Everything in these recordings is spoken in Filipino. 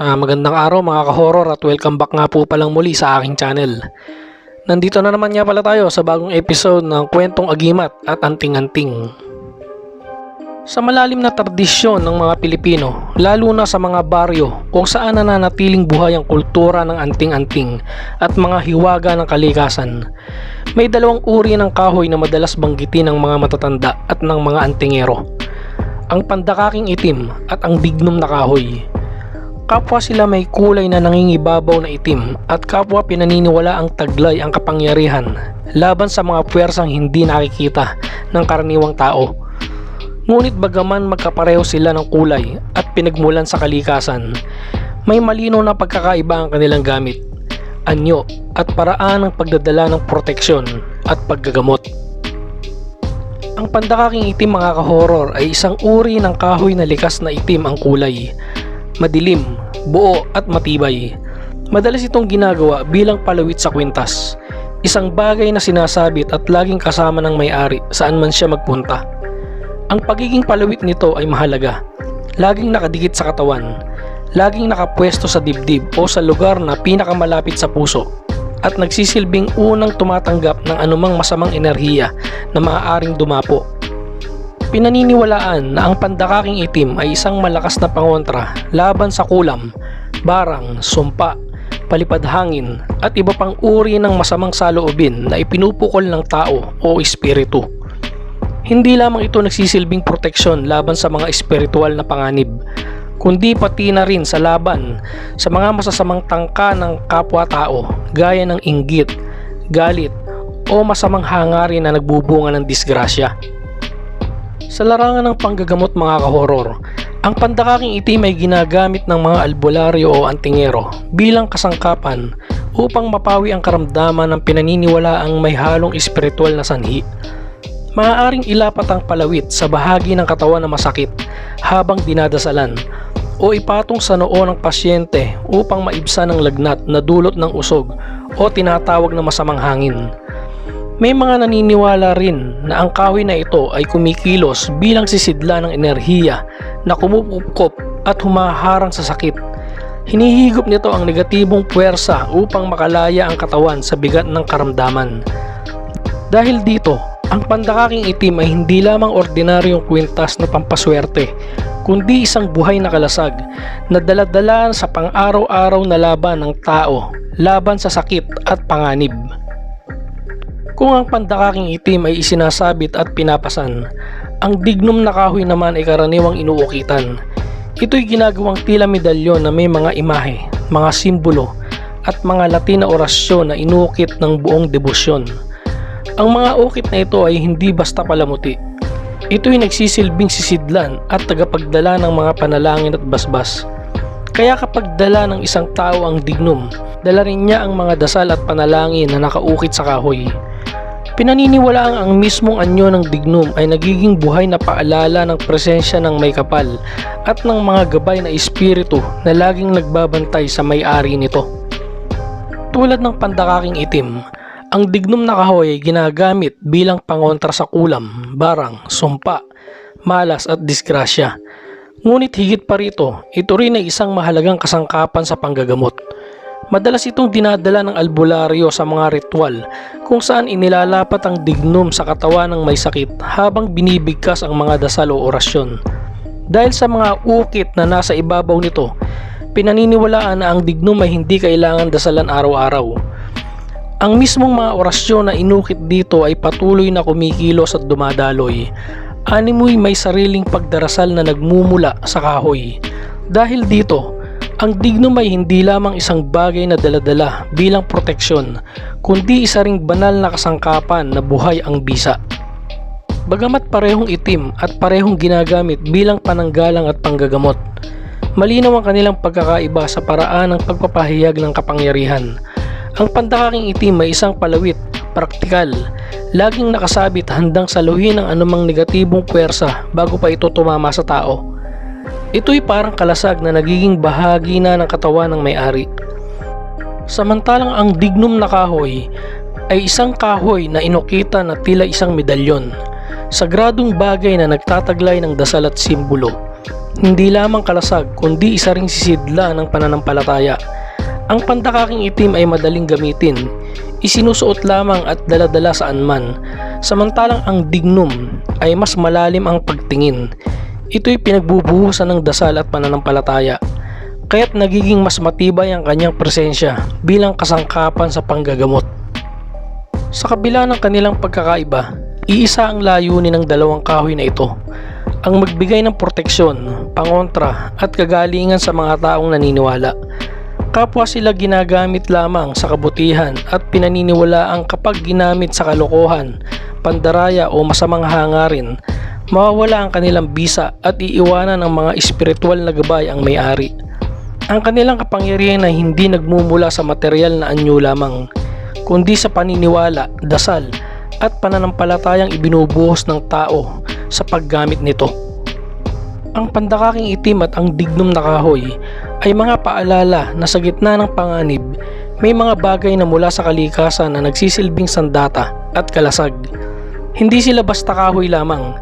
Ah, magandang araw mga ka-horror at welcome back nga po palang muli sa aking channel. Nandito na naman nga pala tayo sa bagong episode ng Kwentong Agimat at Anting-Anting. Sa malalim na tradisyon ng mga Pilipino, lalo na sa mga baryo kung saan nananatiling buhay ang kultura ng anting-anting at mga hiwaga ng kalikasan, may dalawang uri ng kahoy na madalas banggitin ng mga matatanda at ng mga antingero. Ang pandakaking itim at ang dignum na kahoy. Kapwa sila may kulay na nangingibabaw na itim at kapwa pinaniniwala ang taglay ang kapangyarihan laban sa mga puwersang hindi nakikita ng karaniwang tao. Ngunit bagaman magkapareho sila ng kulay at pinagmulan sa kalikasan, may malinaw na pagkakaiba ang kanilang gamit, anyo at paraan ng pagdadala ng proteksyon at paggagamot. Ang pandakaking itim mga ka-horror ay isang uri ng kahoy na likas na itim ang kulay madilim, buo at matibay. Madalas itong ginagawa bilang palawit sa kwintas. Isang bagay na sinasabit at laging kasama ng may-ari saan man siya magpunta. Ang pagiging palawit nito ay mahalaga. Laging nakadikit sa katawan, laging nakapwesto sa dibdib o sa lugar na pinakamalapit sa puso at nagsisilbing unang tumatanggap ng anumang masamang enerhiya na maaaring dumapo Pinaniniwalaan na ang pandakaking itim ay isang malakas na pangontra laban sa kulam, barang, sumpa, palipad hangin at iba pang uri ng masamang saloobin na ipinupukol ng tao o espiritu. Hindi lamang ito nagsisilbing proteksyon laban sa mga espiritual na panganib, kundi pati na rin sa laban sa mga masasamang tangka ng kapwa-tao gaya ng inggit, galit o masamang hangarin na nagbubunga ng disgrasya. Sa larangan ng panggagamot mga kahoror, ang pandakaking itim ay ginagamit ng mga albularyo o antingero bilang kasangkapan upang mapawi ang karamdaman ng pinaniniwalaang may halong espiritual na sanhi. Maaaring ilapat ang palawit sa bahagi ng katawan na masakit habang dinadasalan o ipatong sa noo ng pasyente upang maibsan ang lagnat na dulot ng usog o tinatawag na masamang hangin. May mga naniniwala rin na ang kahoy na ito ay kumikilos bilang sisidla ng enerhiya na kumupupkop at humaharang sa sakit. Hinihigop nito ang negatibong puwersa upang makalaya ang katawan sa bigat ng karamdaman. Dahil dito, ang pandakaking itim ay hindi lamang ordinaryong kwintas na pampaswerte, kundi isang buhay na kalasag na daladala sa pang-araw-araw na laban ng tao laban sa sakit at panganib. Kung ang pandakaking itim ay isinasabit at pinapasan, ang dignum na kahoy naman ay karaniwang inuukitan. Ito'y ginagawang tila medalyon na may mga imahe, mga simbolo, at mga Latin na orasyon na inukit ng buong debosyon. Ang mga ukit na ito ay hindi basta palamuti. Ito'y nagsisilbing sisidlan at tagapagdala ng mga panalangin at basbas. Kaya kapag dala ng isang tao ang dignum, dala rin niya ang mga dasal at panalangin na nakaukit sa kahoy. Pinaniniwalaang ang mismong anyo ng dignum ay nagiging buhay na paalala ng presensya ng may kapal at ng mga gabay na espiritu na laging nagbabantay sa may-ari nito. Tulad ng pandakaking itim, ang dignum na kahoy ay ginagamit bilang pangontra sa kulam, barang, sumpa, malas at disgrasya. Ngunit higit pa rito, ito rin ay isang mahalagang kasangkapan sa panggagamot. Madalas itong dinadala ng albularyo sa mga ritual kung saan inilalapat ang dignum sa katawan ng may sakit habang binibigkas ang mga dasal o orasyon. Dahil sa mga ukit na nasa ibabaw nito, pinaniniwalaan na ang dignum ay hindi kailangan dasalan araw-araw. Ang mismong mga orasyon na inukit dito ay patuloy na kumikilos at dumadaloy. Animoy may sariling pagdarasal na nagmumula sa kahoy. Dahil dito, ang dignum ay hindi lamang isang bagay na daladala bilang proteksyon, kundi isa ring banal na kasangkapan na buhay ang bisa. Bagamat parehong itim at parehong ginagamit bilang pananggalang at panggagamot, malinaw ang kanilang pagkakaiba sa paraan ng pagpapahayag ng kapangyarihan. Ang pandakaking itim ay isang palawit, praktikal, laging nakasabit handang saluhin ang anumang negatibong puwersa bago pa ito tumama sa tao. Ito'y parang kalasag na nagiging bahagi na ng katawan ng may-ari. Samantalang ang dignum na kahoy ay isang kahoy na inukita na tila isang medalyon, sagradong bagay na nagtataglay ng dasal at simbolo. hindi lamang kalasag kundi isa ring sisidla ng pananampalataya. Ang pandakaking itim ay madaling gamitin, isinusuot lamang at daladala saan man, samantalang ang dignum ay mas malalim ang pagtingin. Ito'y pinagbubuhusan ng dasal at pananampalataya, kaya't nagiging mas matibay ang kanyang presensya bilang kasangkapan sa panggagamot. Sa kabila ng kanilang pagkakaiba, iisa ang layunin ng dalawang kahoy na ito, ang magbigay ng proteksyon, pangontra at kagalingan sa mga taong naniniwala. Kapwa sila ginagamit lamang sa kabutihan at pinaniniwalaang kapag ginamit sa kalokohan, pandaraya o masamang hangarin, mawawala ang kanilang bisa at iiwanan ng mga espiritual na gabay ang may-ari. Ang kanilang kapangyarihan ay hindi nagmumula sa material na anyo lamang, kundi sa paniniwala, dasal, at pananampalatayang ibinubuhos ng tao sa paggamit nito. Ang pandakaking itim at ang dignum na kahoy ay mga paalala na sa gitna ng panganib, may mga bagay na mula sa kalikasan na nagsisilbing sandata at kalasag. Hindi sila basta kahoy lamang.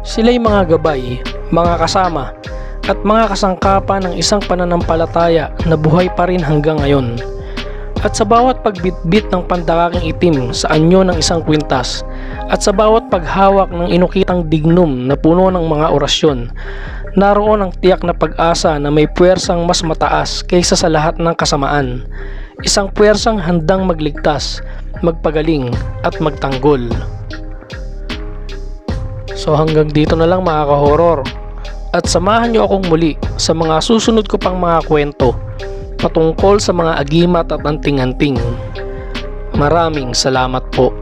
Sila'y mga gabay, mga kasama, at mga kasangkapan ng isang pananampalataya na buhay pa rin hanggang ngayon. At sa bawat pagbitbit ng pandakaking itim sa anyo ng isang kwintas, at sa bawat paghawak ng inukitang dignum na puno ng mga orasyon, naroon ang tiyak na pag-asa na may puwersang mas mataas kaysa sa lahat ng kasamaan. Isang puwersang handang magligtas, magpagaling at magtanggol. So hanggang dito na lang mga ka-horror. At samahan niyo akong muli sa mga susunod ko pang mga kwento patungkol sa mga agimat at anting-anting. Maraming salamat po.